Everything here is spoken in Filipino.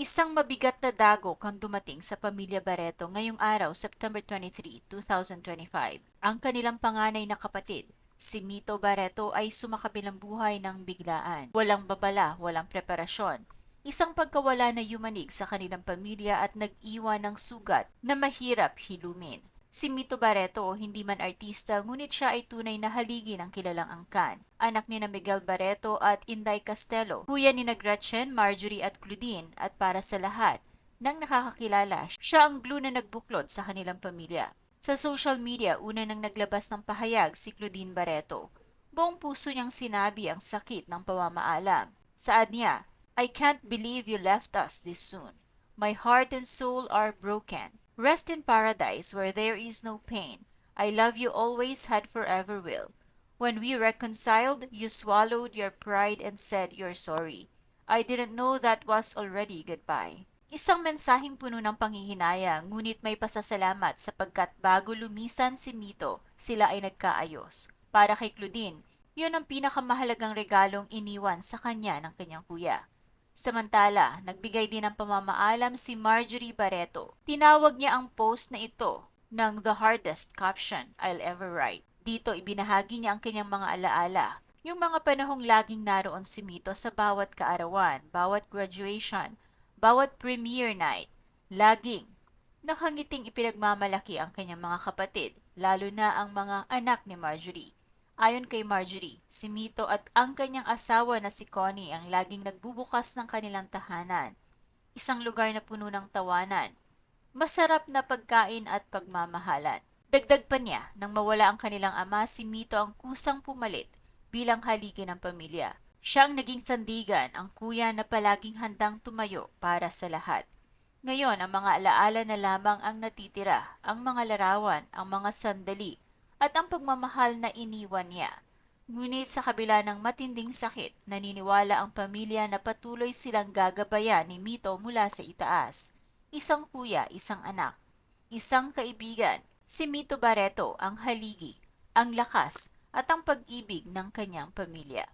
Isang mabigat na dagok ang dumating sa pamilya Barreto ngayong araw, September 23, 2025. Ang kanilang panganay na kapatid, si Mito Barreto ay sumakabilang buhay ng biglaan. Walang babala, walang preparasyon. Isang pagkawala na yumanig sa kanilang pamilya at nag-iwan ng sugat na mahirap hilumin. Si Mito Barreto, hindi man artista, ngunit siya ay tunay na haligi ng kilalang angkan. Anak ni na Miguel Barreto at Inday Castelo, kuya ni na Gretchen, Marjorie at Claudine, at para sa lahat, nang nakakakilala, siya ang glue na nagbuklod sa kanilang pamilya. Sa social media, una nang naglabas ng pahayag si Claudine Barreto. Buong puso niyang sinabi ang sakit ng pamamaalam. Saad niya, I can't believe you left us this soon. My heart and soul are broken. Rest in paradise where there is no pain. I love you always had forever will. When we reconciled, you swallowed your pride and said you're sorry. I didn't know that was already goodbye. Isang mensaheng puno ng panghihinayang, ngunit may pasasalamat sapagkat bago lumisan si Mito, sila ay nagkaayos. Para kay Claudine, yun ang pinakamahalagang regalong iniwan sa kanya ng kanyang kuya. Samantala, nagbigay din ng pamamaalam si Marjorie Barreto. Tinawag niya ang post na ito ng the hardest caption I'll ever write. Dito ibinahagi niya ang kanyang mga alaala, yung mga panahong laging naroon si Mito sa bawat kaarawan, bawat graduation, bawat premiere night. Laging nakangiting ipinagmamalaki ang kanyang mga kapatid, lalo na ang mga anak ni Marjorie. Ayon kay Marjorie, si Mito at ang kanyang asawa na si Connie ang laging nagbubukas ng kanilang tahanan. Isang lugar na puno ng tawanan, masarap na pagkain at pagmamahalan. Dagdag pa niya, nang mawala ang kanilang ama, si Mito ang kusang pumalit bilang haligi ng pamilya. Siya ang naging sandigan, ang kuya na palaging handang tumayo para sa lahat. Ngayon, ang mga alaala na lamang ang natitira, ang mga larawan, ang mga sandali, at ang pagmamahal na iniwan niya. Ngunit sa kabila ng matinding sakit, naniniwala ang pamilya na patuloy silang gagabayan ni Mito mula sa itaas. Isang kuya, isang anak, isang kaibigan, si Mito Barreto ang haligi, ang lakas at ang pag-ibig ng kanyang pamilya.